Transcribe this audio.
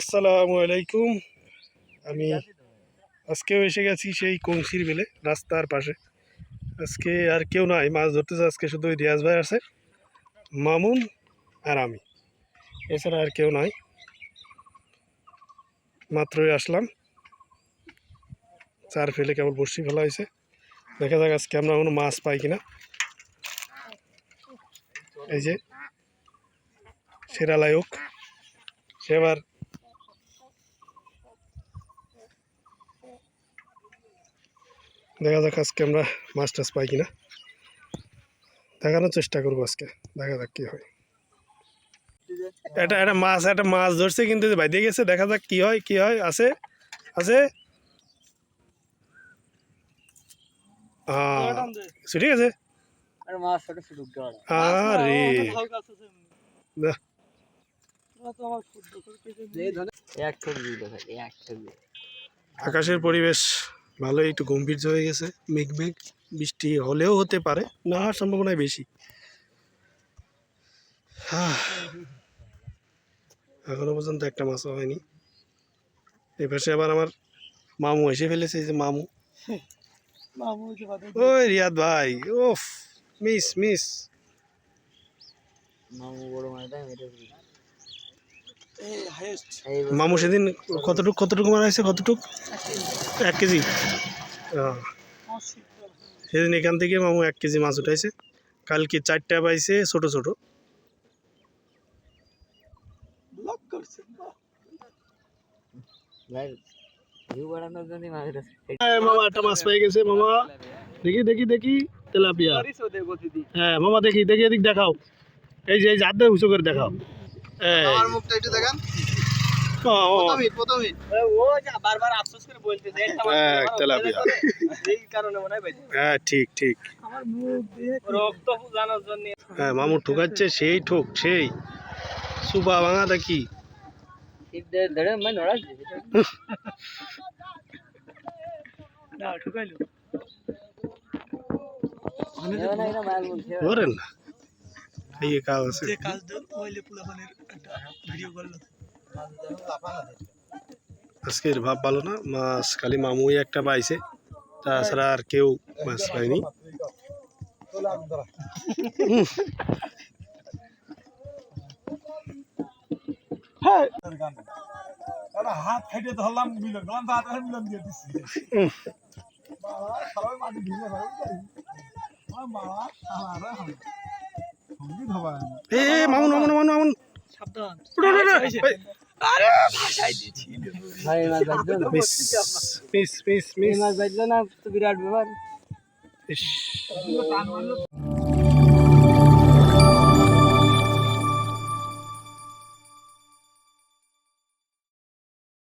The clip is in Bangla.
আসসালামু আলাইকুম। আমি আজকেও এসে গেছি সেই কংসির বেলে, রাস্তার পাশে। আজকে আর কেউ নাই, মাছ ধরতেছে আজকে শুধু ওই রিয়াজ ভাই আছে, মামুন আর আমি। এছাড়া আর কেউ নাই। মাত্রই আসলাম। চার ফেলে কেবল বসি ফেলা হয়েছে। দেখা যাক আজকে আমরা কোনো মাছ পাই কিনা। এই যে, সেরা লায়ক। সে এবার দেখা যাক আজকে আমরা মাছ টাছ পাই কিনা। দেখানোর চেষ্টা করব আজকে দেখা যাক কি হয়। এটা একটা মাছ একটা মাছ ধরছে কিন্তু ভাই দিয়ে গেছে দেখা যাক কি হয় কি হয় আছে আছে? হ্যাঁ ঠিক আছে? আরে আকাশের পরিবেশ। ভালোই একটু গম্ভীর হয়ে গেছে মেঘ মেঘ বৃষ্টি হলেও হতে পারে না হওয়ার সম্ভাবনাই বেশি। হাহ, এখনও পর্যন্ত একটা মাছও হয়নি। এই পাশে আবার আমার মামু এসে ফেলেছে এই যে মামু। ওই রিয়াদ ভাই ওফ মিস মিস। মামু বড় মামু সেদিন কতটুক কতটুকু মারা হয়েছে? কতটুক? এক কেজি? সেদিন এখান থেকে মামু এক কেজি মাছ উঠাইছে। কালকে চারটা পাইছে ছোট ছোট। ধরছে মামা একটা মাছ পেয়ে গেছে মামা। দেখি দেখি দেখি তেলাপিয়া। হ্যাঁ মামা দেখি দেখি এদিক দেখাও। এই যে হাত দিয়ে উঁচু করে দেখাও। আমার মুখটা একটু দেখান। হ্যাঁ, এই মনে হয় হ্যাঁ ঠিক ঠিক। আমার মুখ দিয়ে রক্ত জানার জন্য হ্যাঁ মামু ঠুকাচ্ছে সেই ঠোক সেই। সুপা ভাঙা দেখি। ধরে মানে না ঠুকাইলো। না এটা মাছ বলছে ধরেন না এই কাজ আছে আজকের ভাব ভালো না মাছ খালি মামুই একটা পাইছে তাছাড়া আর কেউ মাছ পায়নি হাত খাইতে ধরলাম মিলন গলাম তো হাত এখন মিলন দিয়ে দিচ্ছি উহ, বাবা সবাই মাটি ভিজে এ এ, মামুন মামুন মামুন মামুন। বিরাট ব্যাপার।